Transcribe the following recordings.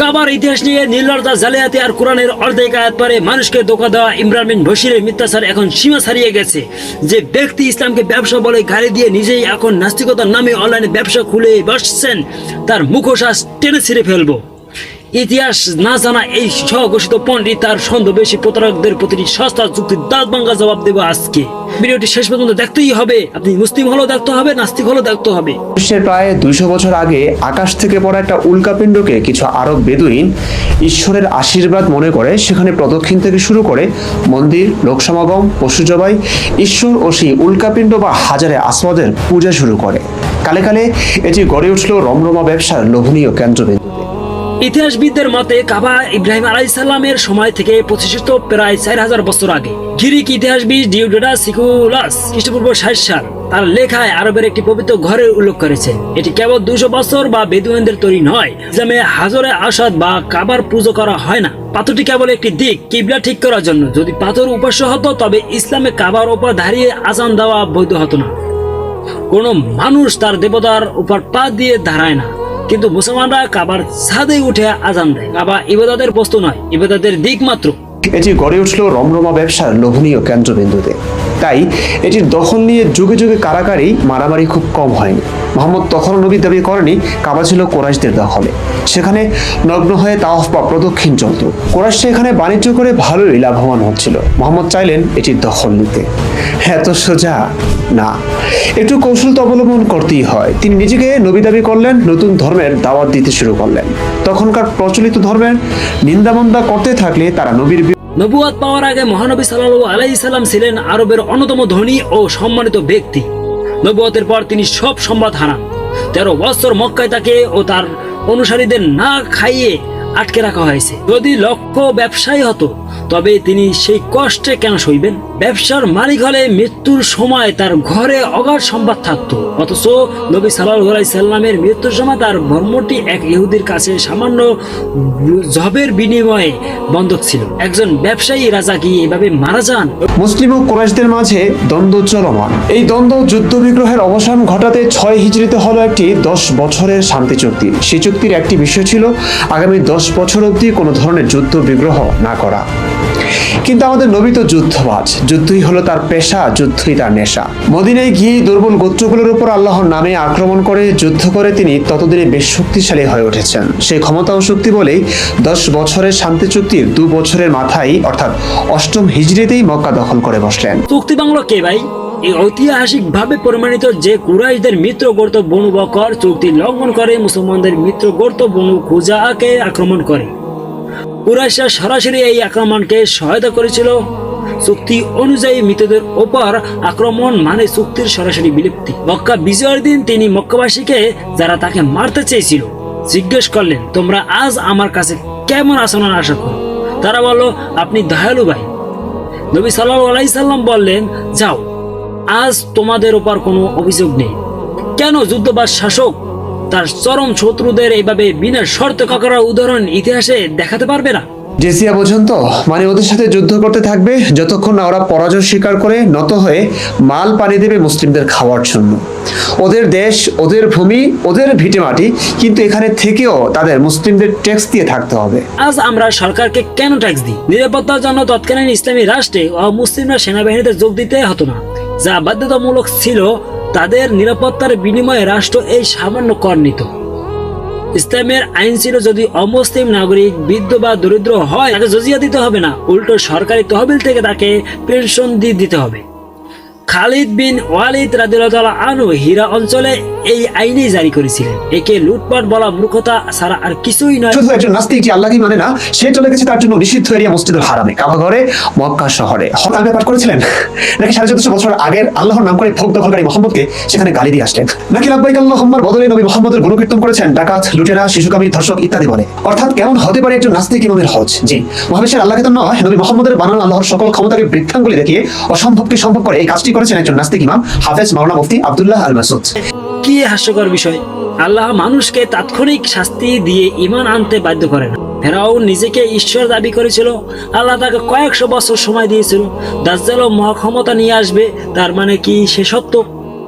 কাবার ইতিহাস নিয়ে নির্লতা জালিয়াতি আর কোরআনের অর্ধেক আয়াত পরে মানুষকে ধোকা দেওয়া ইমরান বিন বশিরের মিথ্যাচার এখন সীমা ছাড়িয়ে গেছে। যে ব্যক্তি ইসলামকে ব্যবসা বলে গাড়ি দিয়ে নিজেই এখন নাস্তিকতার নামে অনলাইনে ব্যবসা খুলে বসছেন, তার মুখোশ্বাস টেনে ছিঁড়ে ফেলব। ইতিহাস না জানা এই স্বঘোষিত পণ্ডিত তার ছন্দবেশী প্রতারকদের প্রতিটি সস্তা যুক্তির দাঁত ভাঙ্গা জবাব দেবো আজকে। ভিডিওটি শেষ পর্যন্ত দেখতেই হবে। আপনি মুসলিম হলেও দেখতে হবে, নাস্তিক হলেও দেখতে হবে। বিশ্বের প্রায় দুইশো বছর আগে আকাশ থেকে পড়া একটা উল্কাপিণ্ডকে কিছু আরব বেদুইন ঈশ্বরের আশীর্বাদ মনে করে সেখানে প্রদক্ষিণ থেকে শুরু করে মন্দির লোকসমাগম পশু জবাই, ঈশ্বর ও সেই উল্কাপিণ্ড বা হাজারে আসওয়াদের পূজা শুরু করে। কালে কালে এটি গড়ে উঠল রমরমা ব্যবসার লোভনীয় কেন্দ্রবিন্দুতে। ইতিহাসবিদদের মতে, কাবা ইব্রাহিম আলাইসাল্লামের সময় থেকে প্রতিষ্ঠিত প্রায় চার হাজার বছর আগে। গ্রিক ইতিহাসবিদ ডিউডোডা সিকুলাস খ্রিস্টপূর্ব ষাট সাল তার লেখায় আরবের একটি পবিত্র ঘরের উল্লেখ করেছে। এটি কেবল দুশো বছর বা বেদুয়ানদের তৈরি নয় ইসলামে হাজরে আসাদ বা কাবার পুজো করা হয় না। পাথরটি কেবল একটি দিক, কিবলা ঠিক করার জন্য। যদি পাথর উপাস্য হতো, তবে ইসলামে কাবার উপর দাঁড়িয়ে আজান দেওয়া বৈধ হতো না। কোনো মানুষ তার দেবতার উপর পা দিয়ে দাঁড়ায় না। কিন্তু মুসলমানরা কাবার ছাদে উঠে আজান দেয়। কাবা ইবাদতের বস্তু নয়, ইবাদতের দিক মাত্র। এটি গড়ে উঠল রমরমা ব্যবসার লোভনীয় কেন্দ্রবিন্দুতে। তাই এটির দখল নিয়ে যুগে যুগে কারাকারি মারামারি খুব কম হয়নি। মোহাম্মদ তখনও নবী দাবি করেনি, কাবা ছিল কোরাইশদের দখলে। সেখানে নগ্ন হয়ে তাওয়াফ বা প্রদক্ষিণ চলত। কোরাইশরা এখানে বাণিজ্য করে ভালোই লাভবান হচ্ছিল। মোহাম্মদ চাইলেন এটির দখল নিতে। এত সোজা? না। একটু কৌশল তো অবলম্বন করতেই হয়। তিনি নিজেকে নবী দাবি করলেন, নতুন ধর্মের দাওয়াত দিতে শুরু করলেন। তখনকার প্রচলিত ধর্মের নিন্দামন্দা করতে থাকলে তারা নবীর নবুয়াত পাওয়ার আগে মহানবী সাল্লাল্লাহু আলাইহি সাল্লাম ছিলেন আরবের অন্যতম ধনী ও সম্মানিত ব্যক্তি। নবুয়তের পর তিনি সব সম্বাদ হারান। তেরো বছর মক্কায় তাকে ও তার অনুসারীদের না খাইয়ে আটকে রাখা হয়েছে। যদি লক্ষ্য ব্যবসায়ী হতো তবে তিনি সেই কষ্টে কেন সইবেন? ব্যবসার মালিক হলে মৃত্যুর সময় তার ঘরে অগাধ সম্পদ থাকতো। অথচ নবী সাল্লাল্লাহু সাল্লামের মৃত্যুর সময় তার ধর্মটি এক ইহুদির কাছে সামান্য জবের বিনিময়ে বন্ধক ছিল। একজন ব্যবসায়ী রাজা কি এভাবে মারা যান? মুসলিম ও কোরাইশদের মাঝে দ্বন্দ্ব চলমান। এই দ্বন্দ্ব যুদ্ধ বিগ্রহের অবসান ঘটাতে ছয় হিজড়িতে হলো একটি দশ বছরের শান্তি চুক্তি। সেই চুক্তির একটি বিষয় ছিল, আগামী দশ বছর অবধি কোনো ধরনের যুদ্ধ বিগ্রহ না করা। কিন্তু আমাদের নবী তো যুদ্ধবাজ। যুদ্ধই হলো তার পেশা, যুদ্ধই তার নেশা। মদিনায় গিয়ে দুর্বল গোত্রগুলোর উপর আল্লাহর নামে আক্রমণ করে, যুদ্ধ করে তিনি ততদিনে বেশ শক্তিশালী হয়ে উঠেছেন। সেই ক্ষমতা ও শক্তি বলেই দশ বছরের শান্তি চুক্তির দু বছরের মাথায়, অর্থাৎ অষ্টম হিজড়িতেই মক্কা দখল করে বসলেন। চুক্তি বাংলো কে ভাই? এই ঐতিহাসিক ভাবে প্রমাণিত যে কুরাইশদের মিত্র গর্ত বনু বকর চুক্তি লঙ্ঘন করে, মুসলমানদের মিত্র গর্ত বনু খুজাকে আক্রমণ করে। কুরাইশরা সরাসরি এই আক্রমণকে সহায়তা করেছিল। চুক্তি অনুযায়ী মৃতদের ওপর আক্রমণ মানে চুক্তির সরাসরি বিলুপ্তি। মক্কা বিজয়ের দিন তিনি মক্কাবাসীকে যারা তাকে মারতে চেয়েছিল, জিজ্ঞেস করলেন, তোমরা আজ আমার কাছে কেমন আচরণ আশা করো? তারা বলল, আপনি দয়ালু ভাই। নবী সাল্লাহ আলাইসাল্লাম বললেন, যাও, আজ তোমাদের ওপর কোনো অভিযোগ নেই। কেন যুদ্ধবাজ শাসক তার চরম শত্রুদের এইভাবে বিনা শর্ত করার উদাহরণ ইতিহাসে দেখাতে পারবে না। জেসিয়া পর্যন্ত মানে ওদের সাথে যুদ্ধ করতে থাকবে যতক্ষণ না ওরা পরাজয় স্বীকার করে নত হয়ে মাল পানি দেবে মুসলিমদের খাওয়ার জন্য। ওদের দেশ ওদের ভূমি ওদের ভিটে মাটি কিন্তু এখানে থেকেও তাদের মুসলিমদের ট্যাক্স দিয়ে থাকতে হবে। আজ আমরা সরকারকে কেন ট্যাক্স দিই? নিরাপত্তার জন্য তৎকালীন ইসলামী রাষ্ট্রে মুসলিমরা সেনাবাহিনীতে যোগ দিতে হতো না যা বাধ্যতামূলক ছিল তাদের নিরাপত্তার বিনিময়ে রাষ্ট্র এই সামান্য কর নিত। ইসলামের আইন ছিল যদি অমুসলিম নাগরিক বৃদ্ধ বা দরিদ্র হয়, তাকে জজিয়া দিতে হবে না। উল্টো সরকারি তহবিল থেকে তাকে পেনশন দিয়ে দিতে হবে। খালিদ বিন ওয়ালিদ রাদিয়াল্লাহু আনহু হীরা অঞ্চলে এই আইনে জারি করেছিলেন। একে লুটপাট বলা মূর্খতা ছাড়া আর কিছুই নয়। শুধু একজন নাস্তিক যে আল্লাহকে মানে না, সে চলে গেছে তার জন্য নিষিদ্ধ এরিয়া মসজিদুল হারামে কাবা ঘরে মক্কা শহরে। হকাল ব্যাপার করেছিলেন? নাকি সাড়ে চোদ্দশো বছর আগের আল্লাহর নাম করে ভোগ দখলকারী মোহাম্মদকে সেখানে গালি দিয়ে আসলেন? নাকি লাব্বাইক আল্লাহম্মার বদলে নবী মোহাম্মদের গুণকীর্তন করেছেন? ডাকাত, লুটেরা, শিশুকামী, ধর্ষক ইত্যাদি বলে। অর্থাৎ কেমন হতে পারে একজন নাস্তিক ইমামের হজ? জি, মহাবিশ্বের আল্লাহকে তো নয়, নবী মোহাম্মদের বানানো আল্লাহর সকল ক্ষমতাকে বৃদ্ধাঙ্গুলি দেখিয়ে অসম্ভবকে সম্ভব করে এই কাজটি করেছেন একজন নাস্তিক ইমাম, হাফেজ মাওলানা মুফতি আব্দুল্লাহ আল মাসুদ কি হাস্যকর বিষয়? আল্লাহ মানুষকে তাৎক্ষণিক শাস্তি দিয়ে ইমান আনতে বাধ্য করে না ফেরাউন নিজেকে ঈশ্বর দাবি করেছিল, আল্লাহ তাকে কয়েকশো বছর সময় দিয়েছিল। দাজ্জাল মহাক্ষমতা নিয়ে আসবে, তার মানে কি সে সত্য?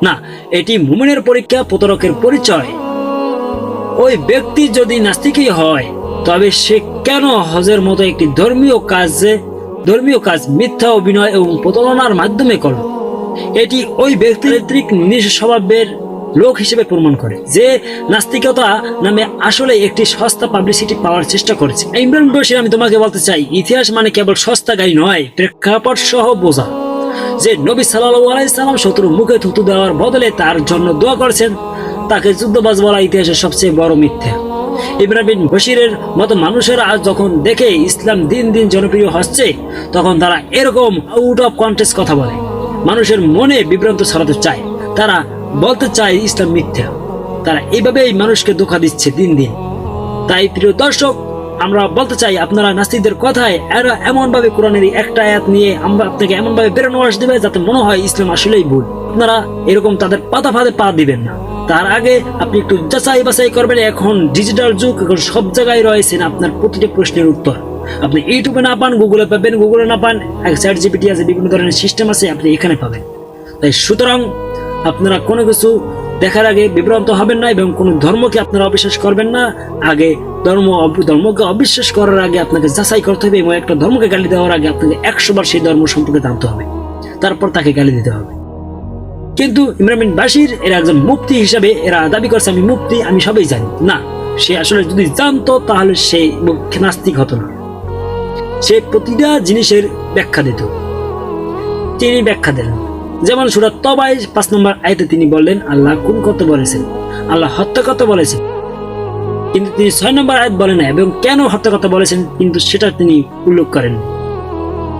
না, এটি মুমিনের পরীক্ষা, প্রতারকের পরিচয়। ওই ব্যক্তি যদি নাস্তিকই হয়, তবে সে কেন হজের মতো একটি ধর্মীয় কাজে, ধর্মীয় কাজ মিথ্যা অভিনয় এবং প্রতারণার মাধ্যমে করল? এটি ওই ব্যক্তিত্রিক নিজ স্বভাবের লোক হিসেবে প্রমাণ করে যে নাস্তিকতা নামে আসলে একটি সস্তা পাবলিসিটি পাওয়ার চেষ্টা করেছে। ইমরান বশির আমি তোমাকে বলতে চাই, ইতিহাস মানে কেবল সস্তা গাড়ি নয়, প্রেক্ষাপট সহ বোঝা। যে নবী সাল্লাল্লাহু আলাইহি সাল্লাম শত্রুর মুখে থুতু দেওয়ার বদলে তার জন্য দোয়া করেছেন, তাকে যুদ্ধবাজ বলা ইতিহাসের সবচেয়ে বড় মিথ্যা। ইব্রাহিম বশিরের মতো মানুষেরা আজ যখন দেখে ইসলাম দিন দিন জনপ্রিয় হচ্ছে, তখন তারা এরকম আউট অফ কন্টেস্ট কথা বলে। মানুষের মনে বিভ্রান্ত ছড়াতে চায়। তারা বলতে চায় ইসলাম মিথ্যা। তারা এইভাবেই মানুষকে ধোকা দিচ্ছে দিন দিন। তাই প্রিয় দর্শক, আমরা বলতে চাই, আপনারা নাস্তিকদের কথায় এরা এমন ভাবে কোরআনের একটা আয়াত নিয়ে আমরা আপনাকে এমন ভাবে বেরোনো আস দেবে যাতে মনে হয় ইসলাম আসলেই ভুল। আপনারা এরকম তাদের পাতা ফাঁদে পা দিবেন না। তার আগে আপনি একটু যাচাই বাছাই করবেন। এখন ডিজিটাল যুগ, এখন সব জায়গায় রয়েছেন আপনার প্রতিটি প্রশ্নের উত্তর। আপনি ইউটিউবে না পান গুগলে পাবেন গুগলে না পান চ্যাট জিপিটি আছে, বিভিন্ন ধরনের সিস্টেম আছে, আপনি এখানে পাবেন। তাই সুতরাং আপনারা কোনো কিছু দেখার আগে বিভ্রান্ত হবেন না এবং কোনো ধর্মকে আপনারা অবিশ্বাস করবেন না। আগে ধর্ম ধর্মকে অবিশ্বাস করার আগে আপনাকে যাচাই করতে হবে এবং একটা ধর্মকে গালি দেওয়ার আগে আপনাকে একশো বার সেই ধর্ম সম্পর্কে জানতে হবে। তারপর তাকে গালি দিতে হবে। কিন্তু ইমরান বাসির এরা একজন মুক্তি হিসাবে এরা দাবি করছে, আমি মুক্তি আমি সবই জানি। না, সে আসলে যদি জানতো, তাহলে সে নাস্তিক হতো না। সে প্রতিটা জিনিসের ব্যাখ্যা দিত। তিনি ব্যাখ্যা দিলেন যেমন সুরা তবাই পাঁচ নম্বর আয়তে তিনি বললেন, আল্লাহ কোন কত বলেছেন, আল্লাহ হত্যা কত বলেছেন। কিন্তু তিনি ছয় নম্বর আয়াত বলেন না, এবং কেন হত্যা কথা বলেছেন, কিন্তু সেটা তিনি উল্লেখ করেন।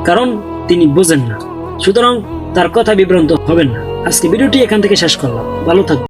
কারণ তিনি বোঝেন না। সুতরাং তার কথা বিভ্রান্ত হবেন না। আজকে ভিডিওটি এখান থেকে শেষ করলাম। ভালো থাকবেন